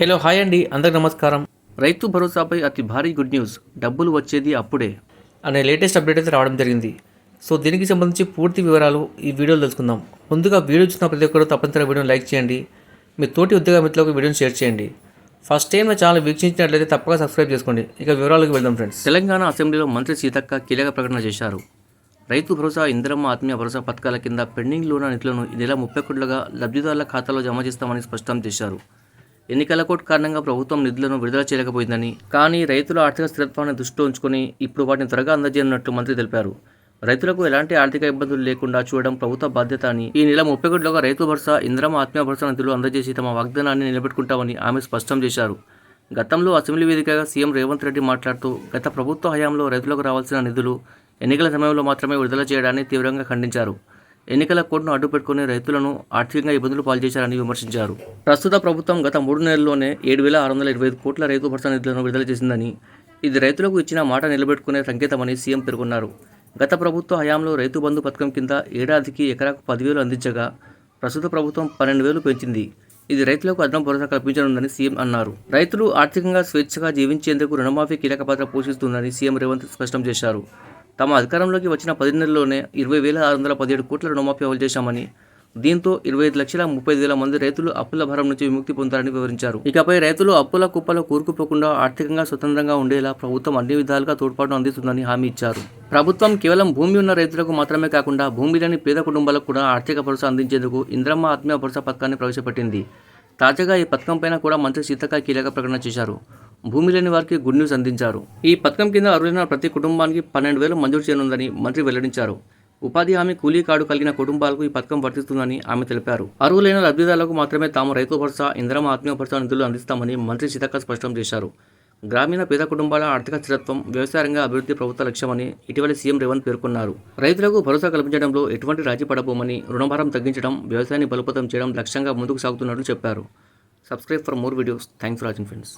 Hello hi అండి. అందరికి నమస్కారం. రైతు భరోసాపై అతి భారీ గుడ్ న్యూస్. డబ్బులు వచ్చేది అప్పుడే అనే లేటెస్ట్ అప్డేట్ అయితే రావడం జరిగింది. సో దీనికి సంబంధించి పూర్తి వివరాలు ఈ వీడియోలో తెలుసుకుందాం. ముందుగా వీడియో చూసిన ప్రతి ఒక్కరు తప్పనిసరిగా వీడియోని లైక్ చేయండి. మీ తోటి ఉద్యోగ మిత్రులకు వీడియోని షేర్ చేయండి. ఫస్ట్ టైం నా ఛానల్ వీక్షించినట్లయితే తప్పక సబ్స్క్రైబ్ చేసుకోండి. ఇక వివరాలకు వెళ్దాం ఫ్రెండ్స్. తెలంగాణ అసెంబ్లీలో మంత్రి సీతక్క కీలక ప్రకటన చేశారు. రైతు భరోసా ఇందిరమ్మ ఆత్మీయ భరోసా పథకాల కింద పెండింగ్లో ఉన్న నిధులను ఈ నెల ముప్పై కోట్లుగా లబ్ధిదారుల ఖాతాలో జమ చేస్తామని స్పష్టం చేశారు. ఎన్నికల కోడ్ కారణంగా ప్రభుత్వం నిధులను విడుదల చేయలేకపోయిందని కానీ రైతుల ఆర్థిక స్థిరత్వాన్ని దృష్టిలో ఉంచుకొని ఇప్పుడు వాటిని త్వరగా అందజేయనున్నట్లు మంత్రి తెలిపారు. రైతులకు ఎలాంటి ఆర్థిక ఇబ్బందులు లేకుండా చూడడం ప్రభుత్వ బాధ్యత అని ఈ నెల ముప్పై ఒకటిలోగా రైతు భరోసా ఇంద్రమ ఆత్మీయ భరోసా నిధులు అందజేసి తమ వాగ్దానాన్ని నిలబెట్టుకుంటామని ఆమె స్పష్టం చేశారు. గతంలో అసెంబ్లీ వేదికగా సీఎం రేవంత్ రెడ్డి మాట్లాడుతూ గత ప్రభుత్వ హయాంలో రైతులకు రావాల్సిన నిధులు ఎన్నికల సమయంలో మాత్రమే విడుదల చేయడాన్ని తీవ్రంగా ఖండించారు. ఎన్నికల కోడ్ను అడ్డుపెట్టుకుని రైతులను ఆర్థికంగా ఇబ్బందులు పాల్చేశారని విమర్శించారు. ప్రస్తుత ప్రభుత్వం గత మూడు నెలల్లోనే ఏడు వేల ఆరు వందల ఇరవై ఐదు కోట్ల రైతు భరోసా నిధులను విడుదల చేసిందని ఇది రైతులకు ఇచ్చిన మాట నిలబెట్టుకునే సంకేతమని సీఎం పేర్కొన్నారు. గత ప్రభుత్వ హయాంలో రైతు బంధు పథకం కింద ఏడాదికి ఎకరాకు పదివేలు అందించగా ప్రస్తుత ప్రభుత్వం పన్నెండు వేలు పెంచింది. ఇది రైతులకు అదనం భరోసా కల్పించనుందని సీఎం అన్నారు. రైతులు ఆర్థికంగా స్వేచ్ఛగా జీవించేందుకు రుణమాఫీ కీలక పాత్ర పోషిస్తుందని సీఎం రేవంత్ స్పష్టం చేశారు. తమ అధికారంలోకి వచ్చిన పది నెలల్లోనే ఇరవై వేల ఆరు వందల పదిహేడు కోట్ల రుణమాఫీ అమలు చేశామని దీంతో ఇరవై ఐదు లక్షల ముప్పై ఐదు వేల మంది రైతులు అప్పుల భారం నుంచి విముక్తి పొందారని వివరించారు. ఇకపై రైతులు అప్పుల కుప్పలో కూరుకుపోకుండా ఆర్థికంగా స్వతంత్రంగా ఉండేలా ప్రభుత్వం అన్ని విధాలుగా తోడ్పాటు అందిస్తుందని హామీ ఇచ్చారు. ప్రభుత్వం కేవలం భూమి ఉన్న రైతులకు మాత్రమే కాకుండా భూమి లేని పేద కుటుంబాలకు కూడా ఆర్థిక భరోసా అందించేందుకు ఇంద్రమ్మ ఆత్మీయ భరోసా పథకాన్ని ప్రవేశపెట్టింది. తాజాగా ఈ పథకంపైన కూడా మంత్రి సీతక్క కీలక ప్రకటన చేశారు. భూమి లేని వారికి గుడ్ న్యూస్ అందించారు. ఈ పథకం కింద అర్హులైన ప్రతి కుటుంబానికి పన్నెండు వేలు మంజూరు చేయనుందని మంత్రి వెల్లడించారు. ఉపాధి హామీ కూలీ కార్డు కలిగిన కుటుంబాలకు ఈ పథకం వర్తిస్తుందని ఆమె తెలిపారు. అర్హులైన లబ్ధిదారులకు మాత్రమే తాము రైతు భరోసా ఇంద్రమ ఆత్మీయ భరోసా నిధులు అందిస్తామని మంత్రి సీతక్క స్పష్టం చేశారు. గ్రామీణ పేద కుటుంబాల ఆర్థిక స్థిరత్వం వ్యవసాయ రంగ అభివృద్ధి ప్రభుత్వ లక్ష్యమని ఇటీవల సీఎం రేవంత్ పేర్కొన్నారు. రైతులకు భరోసా కల్పించడంలో ఎటువంటి రాజీ పడబోమని రుణభారం తగ్గించడం వ్యవసాయాన్ని బలోపేతం చేయడం లక్ష్యంగా ముందుకు సాగుతున్నట్లు చెప్పారు. Subscribe for more videos thanks for watching friends